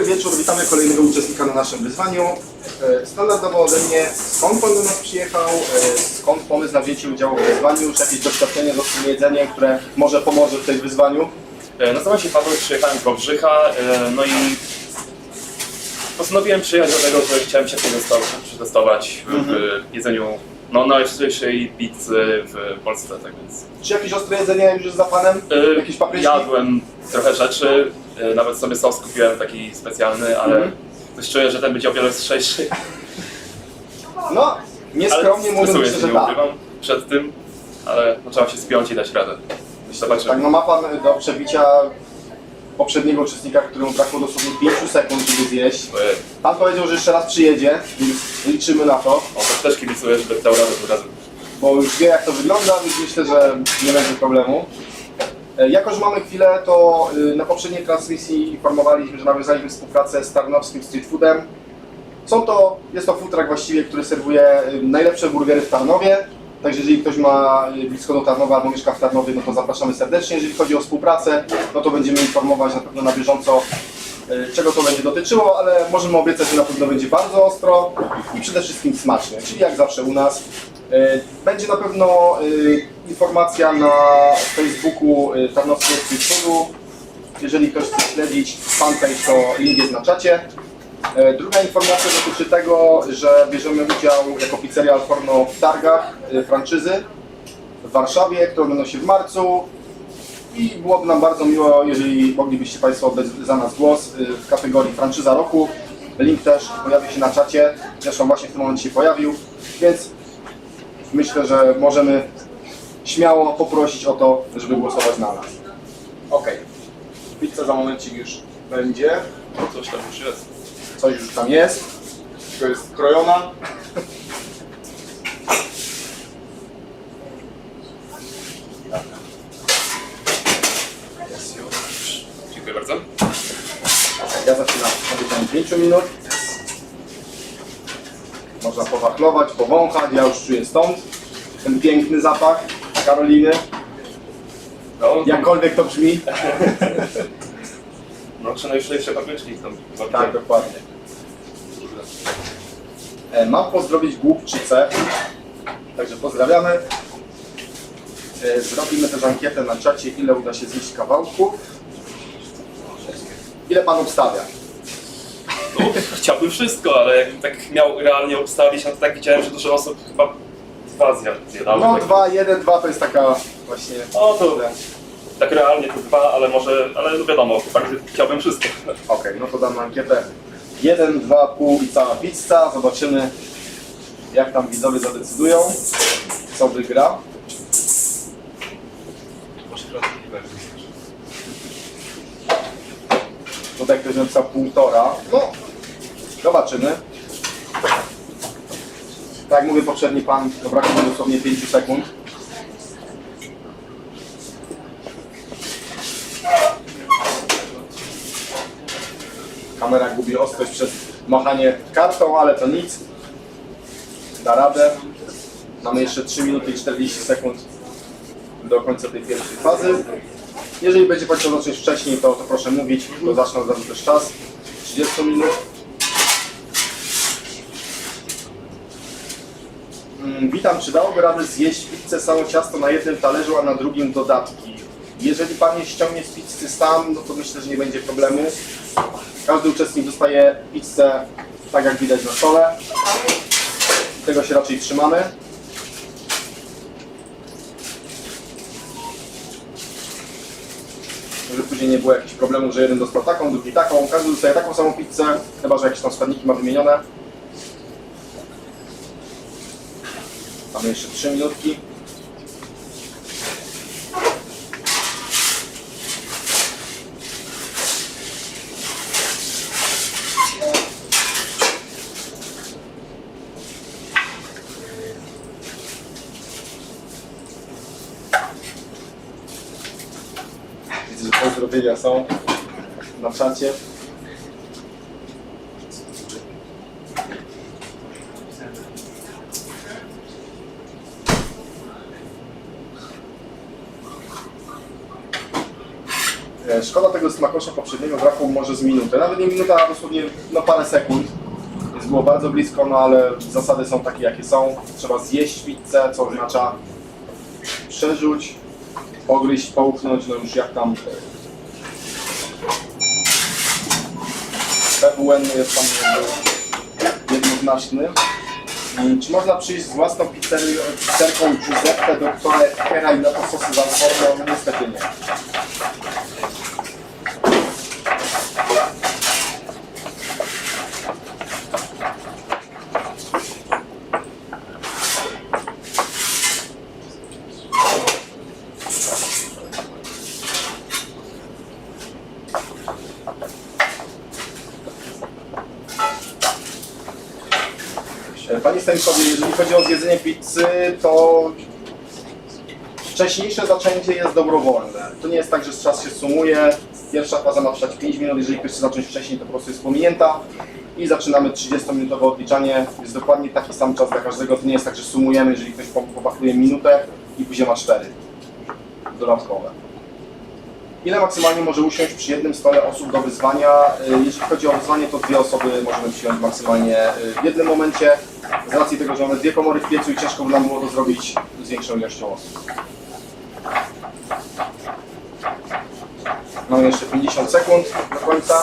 Dobry wieczór, witamy kolejnego uczestnika na naszym wyzwaniu. E, Standardowo ode mnie, skąd pan do nas przyjechał, e, skąd pomysł na wzięcie udziału w wyzwaniu, czy jakieś doświadczenie z ostrym jedzeniem, które może pomoże w tym wyzwaniu? E, Nazywam się Paweł, przyjechałem z Wałbrzycha, no i postanowiłem przyjechać dlatego, że chciałem się przetestować, w, w jedzeniu no, najostrzejszej pizzy w Polsce, tak więc... Czy jakieś ostre jedzenie już jest za panem? E, Jakieś papryczki? Jadłem trochę rzeczy, e, nawet sobie sos kupiłem taki specjalny, ale Mhm. coś czuję, że ten będzie o wiele ostrzejszy. No, nieskromnie mówiąc, stresuję myślę, się, że nie tak. ukrywam, przed tym, ale no, trzeba się spiąć i dać radę. Zobaczymy. Tak, no ma pan do przebicia poprzedniego uczestnika, któremu brakło dosłownie 5 sekund, żeby zjeść. Pan powiedział, że jeszcze raz przyjedzie, więc liczymy na to. O, to też kibicuję, żeby dał radę tym razem. bo już wie jak to wygląda, więc myślę, że nie będzie problemu. E, Jako, że mamy chwilę, to y, na poprzedniej transmisji informowaliśmy, że nawiązaliśmy współpracę z Tarnowskim Street Foodem. Są to, jest to food truck właściwie, który serwuje y, najlepsze burgery w Tarnowie. Także jeżeli ktoś ma y, blisko do Tarnowa albo mieszka w Tarnowie, no to zapraszamy serdecznie. Jeżeli chodzi o współpracę, no to będziemy informować na pewno na bieżąco, y, czego to będzie dotyczyło, ale możemy obiecać, że na pewno będzie bardzo ostro i przede wszystkim smacznie, czyli jak zawsze u nas. Y, Będzie na pewno informacja na Facebooku Tarnowskiego Foodu. Jeżeli ktoś chce śledzić fanpage, to link jest na czacie. E, Druga informacja dotyczy tego, że bierzemy udział jako pizzeria Al Forno w targach y, franczyzy w Warszawie, które będą się w marcu. I byłoby nam bardzo miło, jeżeli moglibyście Państwo oddać za nas głos y, w kategorii franczyza roku. Link też pojawi się na czacie, zresztą właśnie w tym momencie się pojawił, więc myślę, że możemy śmiało poprosić o to, żeby głosować na nas. Ok, pizza za momencik już będzie, coś tam już jest. Coś już tam jest, to jest krojona. Dziękuję bardzo. Ja zaczynam od 5 minut. Można powachlować, powąchać, ja już czuję stąd ten piękny zapach Karoliny, No, jakkolwiek to brzmi. no czy najszybsze papryczki tam. Tak, dokładnie. E, Mam pozdrowić głupczycę, także pozdrawiamy. E, Zrobimy też ankietę na czacie, ile uda się zjeść kawałków. Ile Pan obstawia? No, chciałbym wszystko, ale jakbym tak miał realnie obstawić, no to tak widziałem, że dużo osób chyba dwa zjad- zjadały. No tak. 2, 1, 2 to jest taka właśnie... O, to tak realnie to dwa, ale może, ale no wiadomo, chyba chciałbym wszystko. Okej, no to damy ankietę 1, 2,5 i cała pizza. Zobaczymy jak tam widzowie zadecydują, co wygra. Tutaj ktoś napisał półtora. No, zobaczymy. Tak jak mówię poprzedni pan, to brakuje dosłownie 5 sekund. Kamera gubi ostrość przez machanie kartą, ale to nic. Da radę. Mamy jeszcze 3 minuty i 40 sekund do końca tej pierwszej fazy. Jeżeli będzie Pan chciał zacząć wcześniej, to, to proszę mówić, bo zacznę razu też czas. 30 minut. Mm, Witam, czy dałoby radę zjeść pizzę samo ciasto na jednym talerzu, a na drugim dodatki? Jeżeli Pan je ściągnie z pizzy sam, no to myślę, że nie będzie problemu. Każdy uczestnik dostaje pizzę tak jak widać na stole. Tego się raczej trzymamy. Żeby później nie było jakichś problemów, że jeden dostał taką, drugi taką. Każdy dostaje taką samą pizzę, chyba że jakieś tam składniki ma wymienione. Mamy jeszcze 3 minutki. Pozdrowienia są na czacie. E, Szkoda tego smakosza poprzedniego braku może z minuty. Nawet nie minuta, a dosłownie no, parę sekund. Więc było bardzo blisko, no ale zasady są takie jakie są. Trzeba zjeść pizzę, co oznacza przerzuć, pogryźć, połknąć, no już jak tam PWN jest tam jednoznaczny. Mm, Czy można przyjść z własną pizzerią, pizzerką Giuseppe Dottore Hera i na to sosy z Alforno? No niestety nie. Panie Stanisławie, jeżeli chodzi o zjedzenie pizzy, to wcześniejsze zaczęcie jest dobrowolne. To nie jest tak, że czas się sumuje. Pierwsza faza ma trwać 5 minut, jeżeli ktoś chce zacząć wcześniej, to po prostu jest pominięta. I zaczynamy 30-minutowe odliczanie. Jest dokładnie taki sam czas dla każdego. To nie jest tak, że sumujemy, jeżeli ktoś po- popakuje minutę i później ma 4 dodatkowe. Ile maksymalnie może usiąść przy jednym stole osób do wyzwania? Y, Jeśli chodzi o wyzwanie, to dwie osoby możemy przyjąć maksymalnie y, w jednym momencie. Z racji tego, że mamy dwie komory w piecu i ciężko by nam było to zrobić z większą ilością osób. Mamy jeszcze 50 sekund do końca.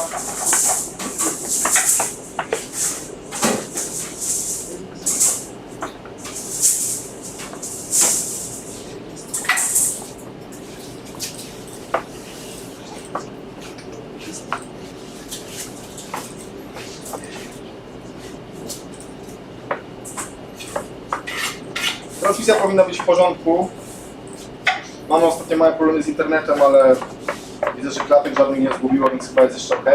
Transmisja powinna być w porządku. Mamy ostatnio małe problemy z internetem, ale żadnych nie zgubiło, więc chyba jest jeszcze ok.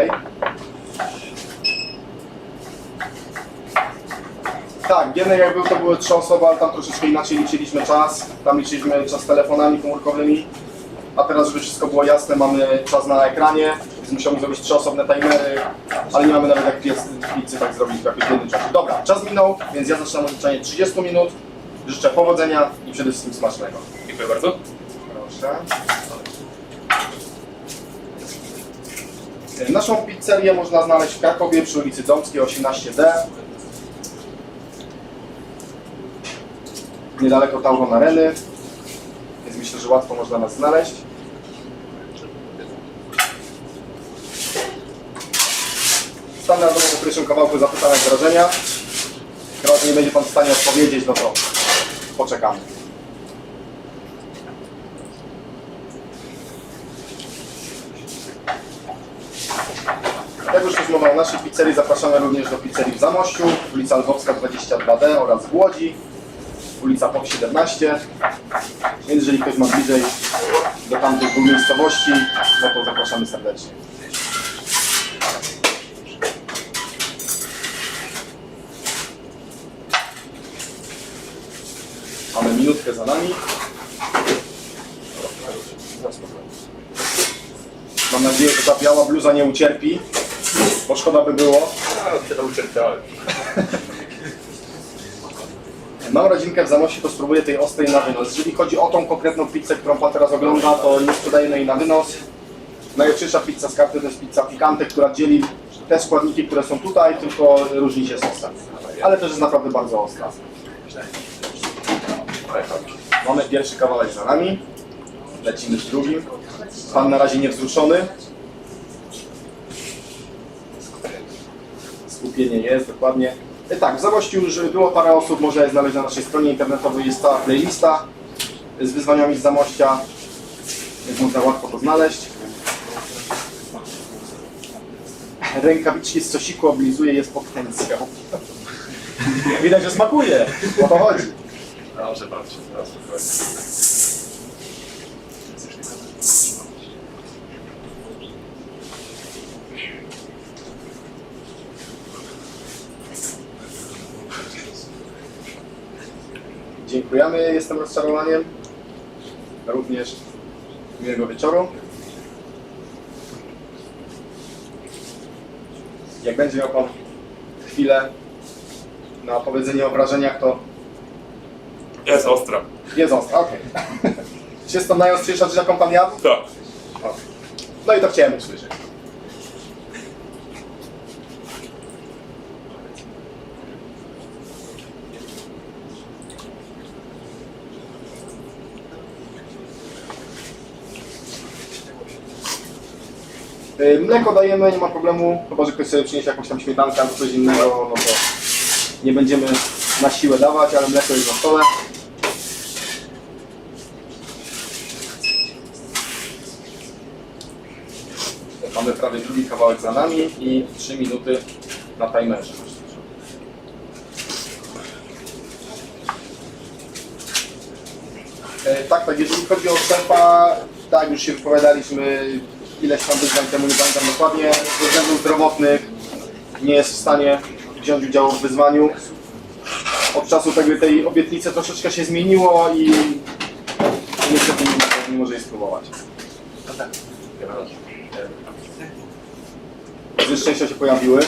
Tak, Gienek jak był, to były trzy osoby, ale tam troszeczkę inaczej liczyliśmy czas. Tam liczyliśmy czas telefonami komórkowymi. A teraz, żeby wszystko było jasne, mamy czas na ekranie, więc musiałem zrobić trzy osobne timery, ale nie mamy nawet jak piec- pizzy tak zrobić w jakimś jednym czasie. Dobra, czas minął, więc ja zaczynam odliczanie 30 minut. Życzę powodzenia i przede wszystkim smacznego. Dziękuję bardzo. Proszę. Naszą pizzerię można znaleźć w Krakowie przy ulicy Domskiej 18D. Niedaleko Tauron Areny. Więc myślę, że łatwo można nas znaleźć. Standardowo po pierwszym kawałku zapytałem wrażenia. Chyba, że nie będzie Pan w stanie odpowiedzieć, no to poczekamy. Jak już jest mowa o naszej pizzerii, zapraszamy również do pizzerii w Zamościu, ulica Lwowska 22D oraz w Łodzi, ulica POP 17. Więc jeżeli ktoś ma bliżej do tamtych dwóch miejscowości, no to zapraszamy serdecznie. Mamy minutkę za nami. Mam nadzieję, że ta biała bluza nie ucierpi, bo szkoda by było. Mam rodzinkę w Zamości, to spróbuję tej ostrej na wynos. Jeżeli chodzi o tą konkretną pizzę, którą Pan teraz ogląda, to nie sprzedajemy jej na wynos. Najlepsza pizza z karty to jest pizza Picante, która dzieli te składniki, które są tutaj, tylko różni się sosem. Ale też jest naprawdę bardzo ostra. Mamy pierwszy kawałek za nami. Lecimy z drugim. Pan na razie niewzruszony. Skupienie jest, dokładnie. E, Tak, w Zamościu już było parę osób, można je znaleźć na naszej stronie internetowej, jest cała playlista z wyzwaniami z Zamościa, więc można łatwo to znaleźć. Rękawiczki z sosiku oblizuje, jest potencjał. Widać, że smakuje, o to chodzi. Dobrze, patrzę, teraz spokojnie. Dziękujemy, jestem rozczarowaniem. Również miłego wieczoru. Jak będzie miał Pan chwilę na powiedzenie o wrażeniach, to Jest ostra. jest ostra, okej. Czy jest to najostrzejsza rzecz, jaką Pan jadł? Tak. No i to chciałem usłyszeć. Mleko dajemy, nie ma problemu, chyba że ktoś sobie przyniesie jakąś tam śmietankę albo coś innego, no to nie będziemy na siłę dawać, ale mleko jest na stole. Mamy prawie drugi kawałek za nami i 3 minuty na timerze. E, Tak, tak, jeżeli chodzi o szefa, tak, już się wypowiadaliśmy ileś tam wyzwań temu, nie pamiętam dokładnie, ze względów zdrowotnych nie jest w stanie wziąć udziału w wyzwaniu. Od czasu tej obietnicy troszeczkę się zmieniło i niestety nie, nie może jej spróbować. Ze szczęścia się pojawiły.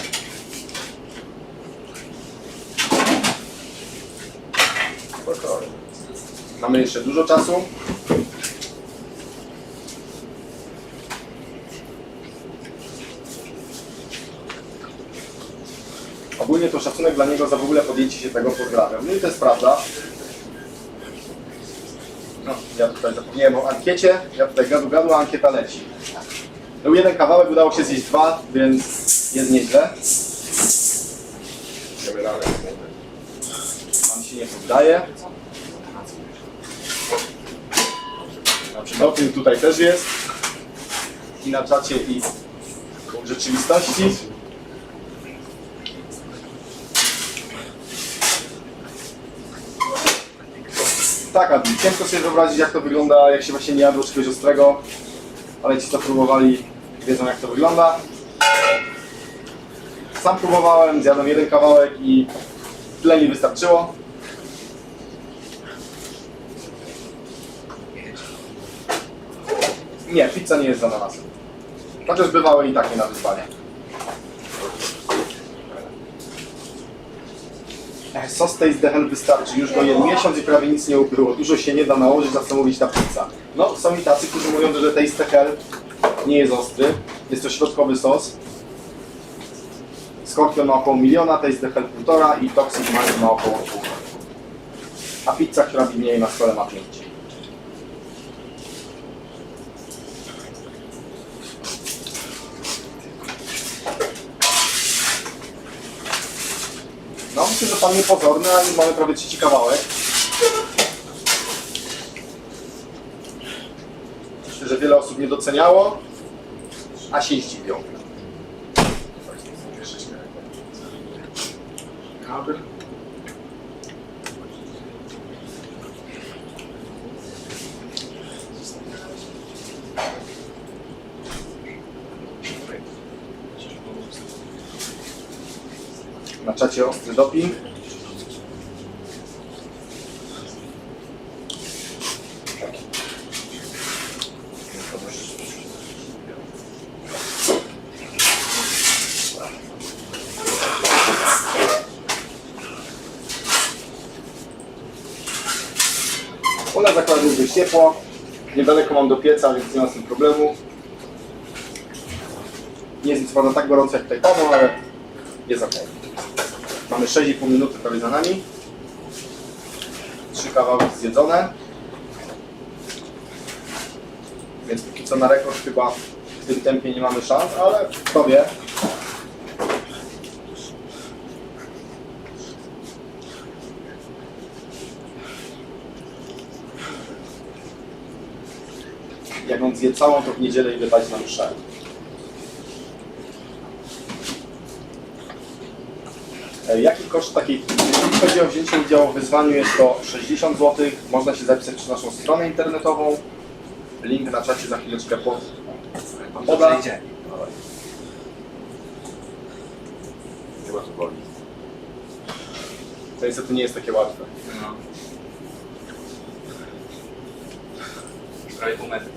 Mamy jeszcze dużo czasu. Ogólnie to szacunek dla niego za w ogóle podjęcie się tego pozdrawiam. No i to jest prawda. No, ja tutaj zapomniałem o ankiecie. Ja tutaj gadu gadu, a ankieta leci. Był jeden kawałek, udało się zjeść dwa, więc jest nieźle. Idziemy dalej. Nam się nie poddaje. Doping tutaj też jest. I na czacie, i w rzeczywistości. Tak, Adi, ciężko sobie wyobrazić jak to wygląda, jak się właśnie nie jadło czegoś ostrego. Ale ci co próbowali wiedzą jak to wygląda. Sam próbowałem, zjadłem jeden kawałek i tyle mi wystarczyło. Nie, pizza nie jest z ananasem. Chociaż bywały i takie na wyzwanie. Sos Taste the Hell wystarczy, już go jeden miesiąc i prawie nic nie ubyło. Dużo się nie da nałożyć, na co mówić ta pizza. No, są i tacy, którzy mówią, że Taste the Hell nie jest ostry. Jest to środkowy sos. Skorpion ma około miliona, Taste the Hell półtora i Toxic Mind ma około pół. A pizza, która widnieje na stole ma 5. No myślę, że pan niepozorny, a mamy prawie trzeci kawałek. Myślę, że wiele osób nie doceniało, a się zdziwią. Kabel. Na czacie ostry doping. Akurat jest dość ciepło. Niedaleko mam do pieca, więc nie ma z tym problemu. Nie jest nic tak gorąco jak tutaj panu, ale jest ok. Mamy 6,5 minuty prawie za nami. Trzy kawałki zjedzone. Więc póki co na rekord chyba w tym tempie nie mamy szans, ale kto wie. Jak on zje całą, to w niedzielę idę dać na mszę. Jaki koszt takiej, jeżeli chodzi o wzięcie udziału w wyzwaniu jest to 60 zł, można się zapisać przez naszą stronę internetową, link na czacie za chwileczkę pod, poda. Chyba to boli. To niestety nie jest takie łatwe. No. Prawie pół metra.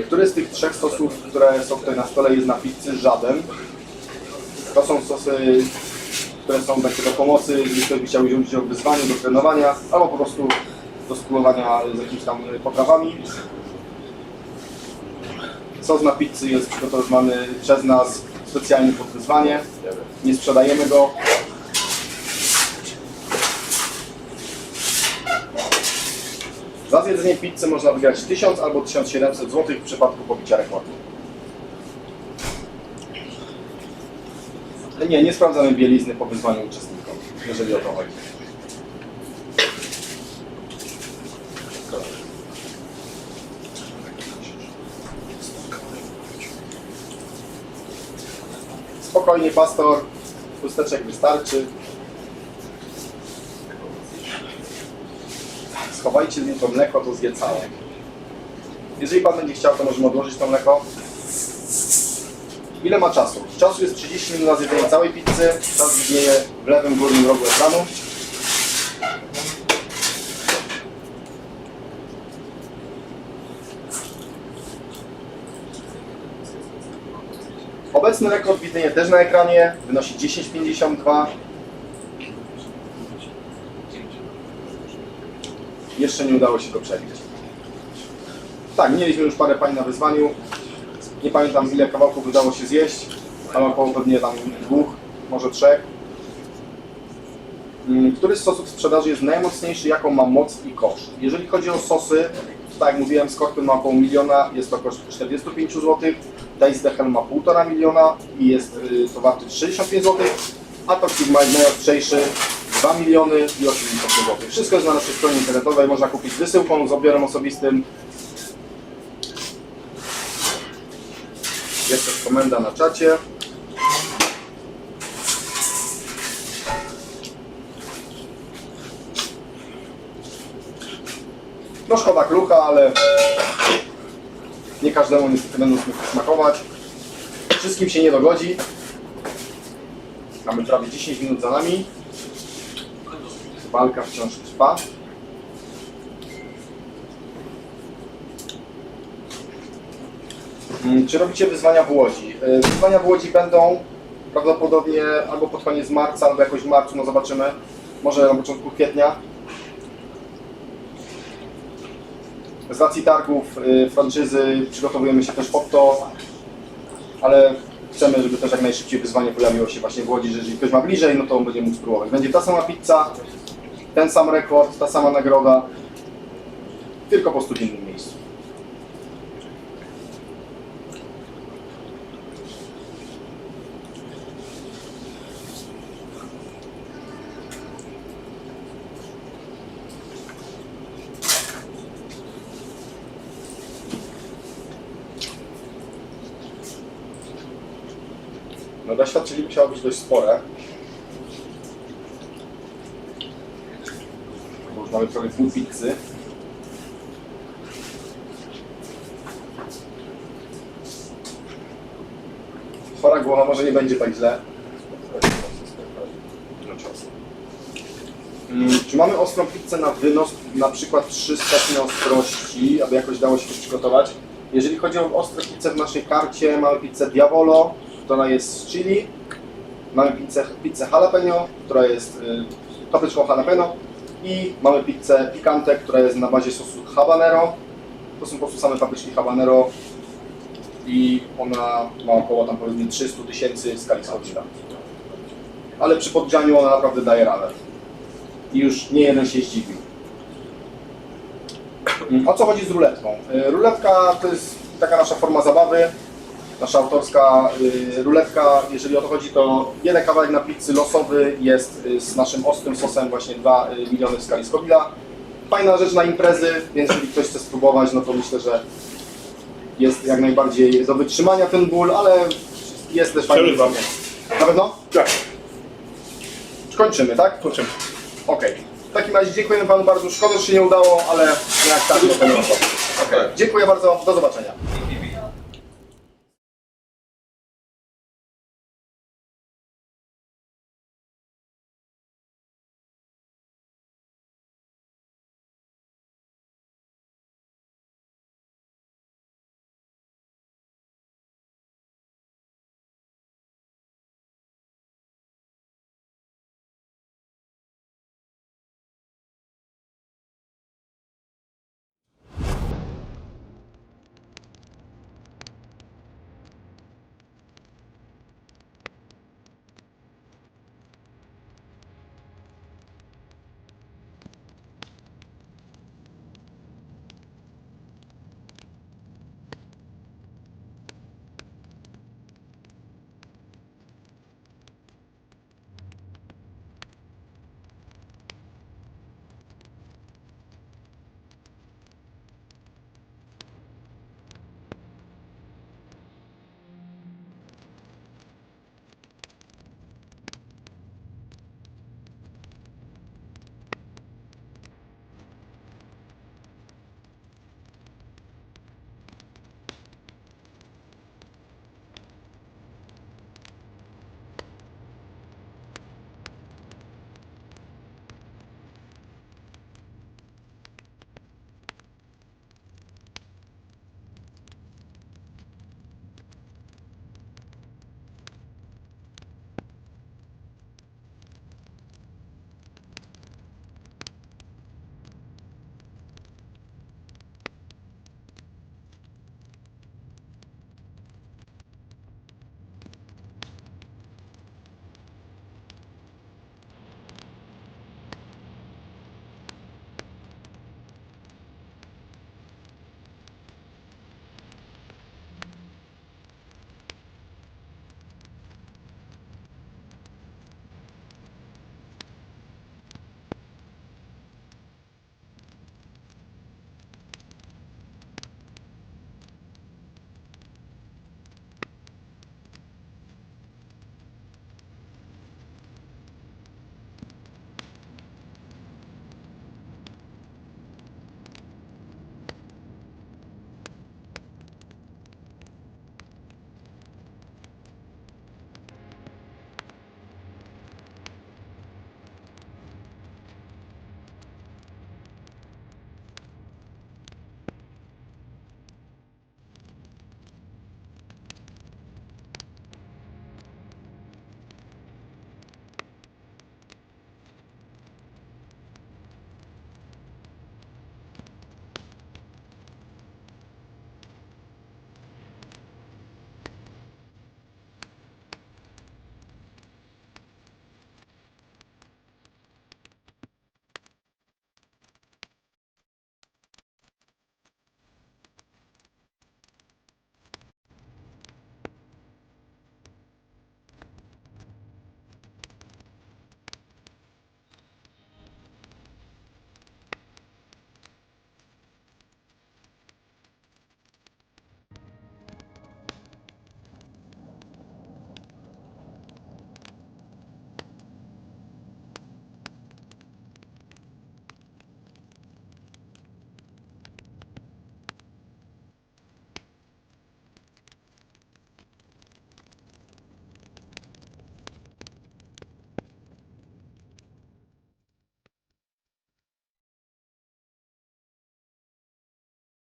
Który z tych trzech sosów, które są tutaj na stole jest na pizzy? Żaden. To są sosy które są takie do pomocy, jeżeli ktoś by chciał wziąć udział w wyzwaniu, do trenowania, albo po prostu do spróbowania z jakimiś tam poprawami. Sos na pizzy jest przygotowywany przez nas specjalnie pod wyzwanie. Nie sprzedajemy go. Za zjedzenie pizzy można wygrać 1000 albo 1700 zł w przypadku pobicia rekordu. Nie, nie sprawdzamy bielizny po wyzwaniu uczestnikom, jeżeli o to chodzi. Spokojnie, pastor. Chusteczek wystarczy. Schowajcie z nim to mleko, to zje całe. Jeżeli Pan będzie chciał, to możemy odłożyć to mleko. Ile ma czasu? Czasu jest 30 minut na zjedzenie całej pizzy. Czas widnieje w lewym górnym rogu ekranu. Obecny rekord widnieje też na ekranie. Wynosi 10,52. Jeszcze nie udało się go przebić. Tak, mieliśmy już parę pań na wyzwaniu. Nie pamiętam ile kawałków udało się zjeść, ale około pewnie tam dwóch, może trzech. Mm, Który z sosów sprzedaży jest najmocniejszy, jaką ma moc i koszt? Jeżeli chodzi o sosy, tak jak mówiłem, Skorpion ma około miliona, jest to koszt 45 zł, Dice Dechel ma 1,5 miliona i jest y, to warty 65 zł, a to Sigma jest najostrzejszy 2 miliony i 80 zł. Wszystko jest na naszej stronie internetowej, można kupić wysyłką z odbiorem osobistym. Jest też komenda na czacie. No szkoda klucha, ale nie każdemu niestety będą smakować. Wszystkim się nie dogodzi. Mamy prawie 10 minut za nami. Walka wciąż trwa. Mm, Czy robicie wyzwania w Łodzi? Y, Wyzwania w Łodzi będą prawdopodobnie albo pod koniec marca, albo jakoś w marcu, no zobaczymy. Może na początku kwietnia. Z racji targów, y, franczyzy przygotowujemy się też pod to, ale chcemy, żeby też jak najszybciej wyzwanie pojawiło się właśnie w Łodzi, że jeżeli ktoś ma bliżej, no to on będzie mógł spróbować. Będzie ta sama pizza, ten sam rekord, ta sama nagroda, tylko po prostu w innym miejscu. No doświadczenie musiało być dość spore. Bo już mamy prawie pół pizzy. Chora głowa może nie będzie tak źle. Mm, Czy mamy ostrą pizzę na wynos, na przykład 3 stopnie ostrości, aby jakoś dało się to przygotować? Jeżeli chodzi o ostre pizzę w naszej karcie, mamy pizzę Diavolo, która jest z chili. Mamy pizzę, pizzę jalapeno, która jest y, jalapeno. I mamy pizzę picante, która jest na bazie sosu habanero. To są po prostu same papryczki habanero. I ona ma około tam powiedzmy 300 tysięcy w skali Scoville'a. Ale przy podgrzaniu ona naprawdę daje radę. I już nie jeden się zdziwił. O co chodzi z ruletką? Ruletka to jest taka nasza forma zabawy, nasza autorska y, ruletka. Jeżeli o to chodzi, to jeden kawałek na pizzy losowy jest y, z naszym ostrym sosem właśnie 2 miliony w skali Scoville'a. Fajna rzecz na imprezy, więc jeżeli ktoś chce spróbować, no to myślę, że jest jak najbardziej do wytrzymania ten ból, ale jest też fajny Przerywam. Na pewno? Tak, Kończymy, tak? po czym? Okej. W takim razie dziękujemy Panu bardzo. Szkoda, że się nie udało, ale jak tak, to będzie. Okej. Dziękuję bardzo. Do zobaczenia.